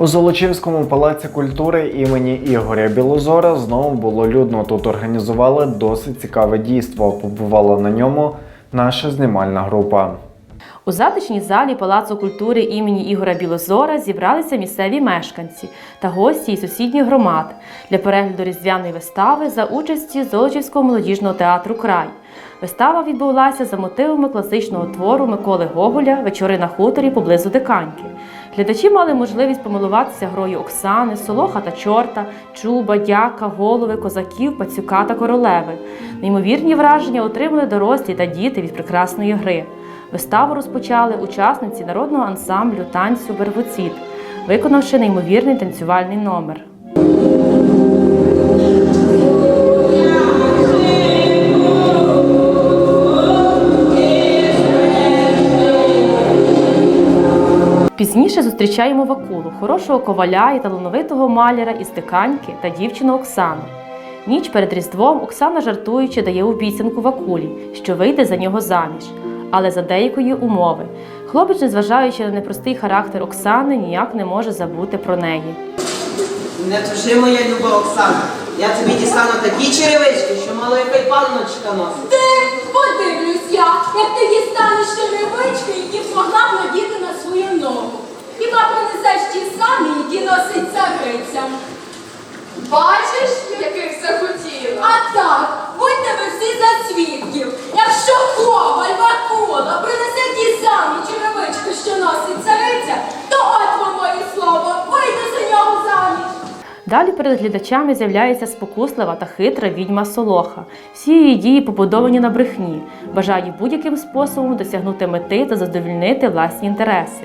У Золочівському палаці культури імені Ігоря Білозора знову було людно. Тут організували досить цікаве дійство. Побувала на ньому наша знімальна група. У затишній залі Палацу культури імені Ігора Білозора зібралися місцеві мешканці та гості із сусідніх громад для перегляду різдвяної вистави за участі Золочівського молодіжного театру Край. Вистава відбулася за мотивами класичного твору Миколи Гоголя Вечори на хуторі поблизу Диканьки. Глядачі мали можливість помилуватися грою Оксани, Солоха та Чорта, Чуба, Дяка, Голови, Козаків, Пацюка та Королеви. Неймовірні враження отримали дорослі та діти від прекрасної гри. Виставу розпочали учасниці народного ансамблю танцю Бервоцід, виконавши неймовірний танцювальний номер. Зустрічаємо Вакулу, хорошого коваля і талановитого маляра із Диканьки та дівчину Оксану. Ніч перед Різдвом Оксана жартуючи дає обіцянку Вакулі, що вийде за нього заміж, але за деякої умови. Хлопець, незважаючи на непростий характер Оксани, ніяк не може забути про неї. Не тужи, моя люба Оксана. Я тобі дістану такі черевички, що мало яка й панночка носить. Ти подивлюсь я, як ти дістанеш черевички, які б могла б надіти на свою ногу. Хіба принесеш ті самі, які носить цариця? Бачиш, яких захотіла? А так, будьте ви всі за свідків. Якщо коваль Вакула принесе ті самі черевички, що носить цариця, то от вам моє слово, вийде за нього заміж. Далі перед глядачами з'являється спокуслива та хитра відьма Солоха. Всі її дії побудовані на брехні, бажає будь-яким способом досягнути мети та задовільнити власні інтереси.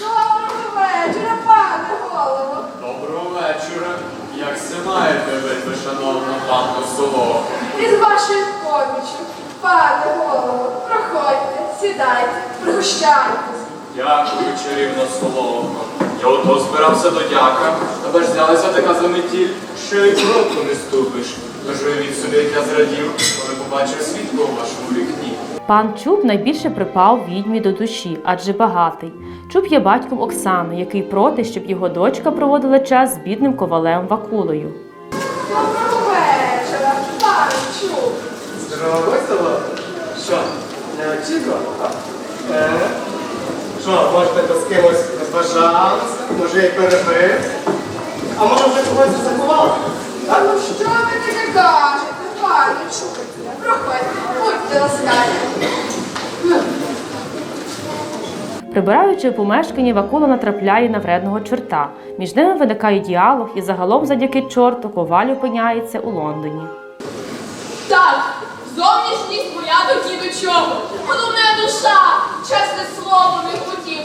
Доброго вечора, пане голово. Доброго вечора. Як се маєте, ви, шановна панно Соло? Із вашою помічю, пане голово, проходьте, сідайте, пригощайтесь. Дякую, чарівна Солоко. Я ото збирався до дяка, та ж взялася така заметіль, що й кроку не ступиш. Тож уявіть собі, як я зрадів, коли побачив світло у вашому вікні. Пан Чуб найбільше припав відьмі до душі, адже багатий. Чуб є батьком Оксани, який проти, щоб його дочка проводила час з бідним ковалем Вакулою. Доброго вечора, пане Чуб. Здорово, Соло. Що, не очікував? Е? Що, може ти з кимось розважався, може і перебив? А може вже когось закував? А ну що ви таке кажете, пане Чуб? Проходьте, будьте ласкаві. Прибираючи у помешканні, Вакула натрапляє на вредного чорта. Між ними виникає діалог, і загалом, завдяки чорту, коваль опиняється у Лондоні. Так, зовнішність моя до ні до чого. Головне душа, чесне слово не хотів.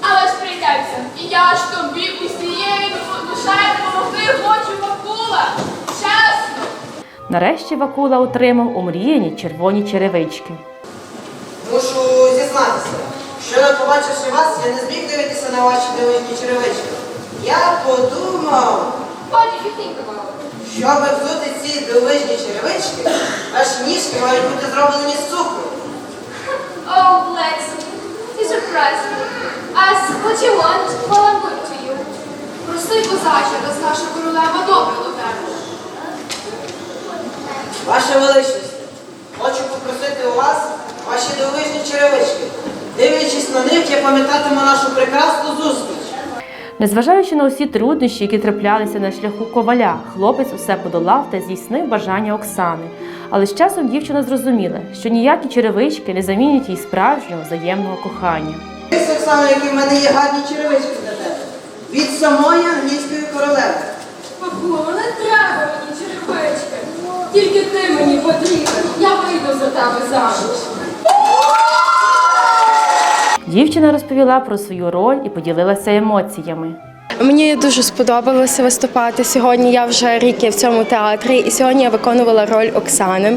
Але ж прийдеться, і я ж тобі усією душею допомогти хочу Вакула. Чесно. Нарешті Вакула отримав омріяні червоні черевички. Мушу зізнатися, що побачивши вас, я не зміг дивитися на ваші дивизні черевички. Я подумав, щоб взути ці дивижні черевички, ваші ніжки мають бути зроблені з цукру. Oh, me. You surprised me. Ask what you want, while I'm good to you. Проси, козаче, раз наша королева добре до тебе. Ваша величність, хочу попросити у вас ваші дивижні черевички. Дивлячись на них, я пам'ятатиму нашу прекрасну зустріч. Незважаючи на усі труднощі, які траплялися на шляху коваля, хлопець усе подолав та здійснив бажання Оксани. Але з часом дівчина зрозуміла, що ніякі черевички не замінять їй справжнього взаємного кохання. Ось так само, як і в мене є гарні черевички для тебе. Від самої англійської королеви. Бабуло, не треба мені черевички. Тільки ти мені потрібен. Я вийду за тебе заміж. Дівчина розповіла про свою роль і поділилася емоціями. Мені дуже сподобалося виступати сьогодні. Я вже рік є в цьому театрі, і сьогодні я виконувала роль Оксани.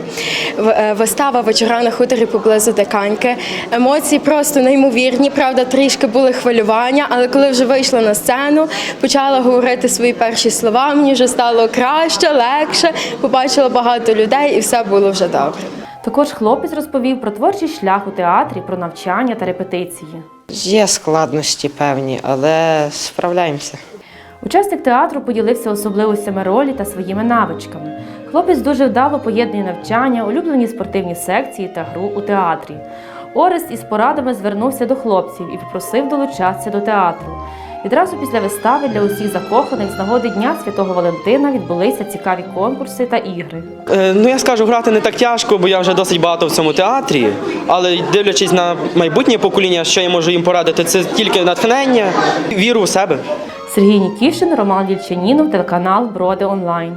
Е, Вистава вечора на хуторі поблизу Диканьки. Емоції просто неймовірні. Правда, трішки були хвилювання, але коли вже вийшла на сцену, почала говорити свої перші слова. Мені вже стало краще, легше. Побачила багато людей, і все було вже добре. Також хлопець розповів про творчий шлях у театрі, про навчання та репетиції. Є складності певні, але справляємося. Учасник театру поділився особливостями ролі та своїми навичками. Хлопець дуже вдало поєднує навчання, улюблені спортивні секції та гру у театрі. Орест із порадами звернувся до хлопців і попросив долучатися до театру. Відразу після вистави для усіх закоханих з нагоди Дня Святого Валентина відбулися цікаві конкурси та ігри. Е, Ну, я скажу, грати не так тяжко, бо я вже досить багато в цьому театрі. Але дивлячись на майбутнє покоління, що я можу їм порадити, це тільки натхнення, віру в себе. Сергій Нікішин, Роман Вільчанінов, телеканал Броди Онлайн.